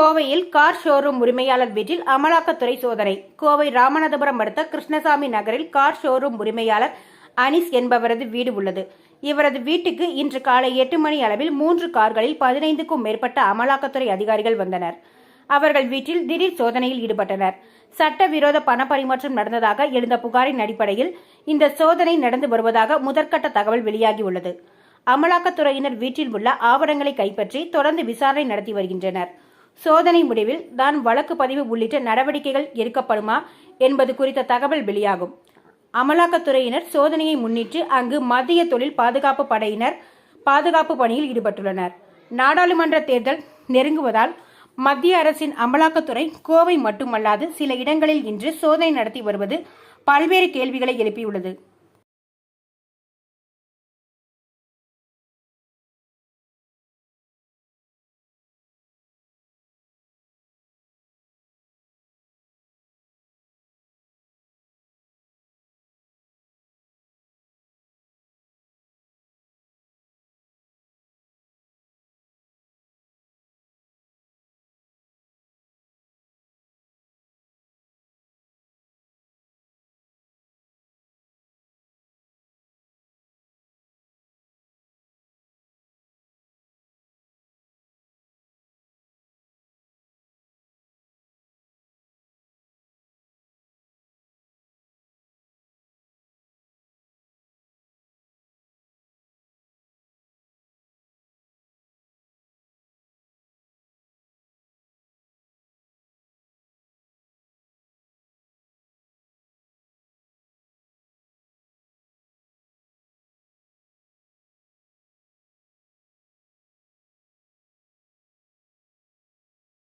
கோவையில் car showroom உரிமையாளர் வீட்டில் அமலாக்கத்துறை சோதனை. கோவை ராமநாதபுரம் அடுத்த கிருஷ்ணசாமி நகரில் கார் ஷோரூம் உரிமையாளர் அனிஸ் என்பவரது வீடு உள்ளது. இவரது வீட்டுக்கு இன்று காலை எட்டு மணி அளவில் மூன்று கார்களில் பதினைந்துக்கும் மேற்பட்ட அமலாக்கத்துறை அதிகாரிகள் வந்தனர். அவர்கள் வீட்டில் திடீர் சோதனையில் ஈடுபட்டனர். சட்டவிரோத பண பரிமாற்றம் நடந்ததாக எழுந்த புகாரின் அடிப்படையில் இந்த சோதனை நடந்து வருவதாக முதற்கட்ட தகவல் வெளியாகியுள்ளது. அமலாக்கத்துறையினர் வீட்டில் உள்ள ஆவணங்களை கைப்பற்றி தொடர்ந்து விசாரணை நடத்தி வருகின்றனர். சோதனை முடிவில் தான் வழக்கு பதிவு உள்ளிட்ட நடவடிக்கைகள் எடுக்கப்படுமா என்பது குறித்த தகவல் வெளியாகும். அமலாக்கத்துறையினர் சோதனையை முன்னிட்டு அங்கு மத்திய தொழில் பாதுகாப்பு படையினர் பாதுகாப்பு பணியில் ஈடுபட்டுள்ளனர். நாடாளுமன்ற தேர்தல் நெருங்குவதால் மத்திய அரசின் அமலாக்கத்துறை கோவை மட்டுமல்லாது சில இடங்களில் இன்று சோதனை நடத்தி வருவது பல்வேறு கேள்விகளை எழுப்பியுள்ளது.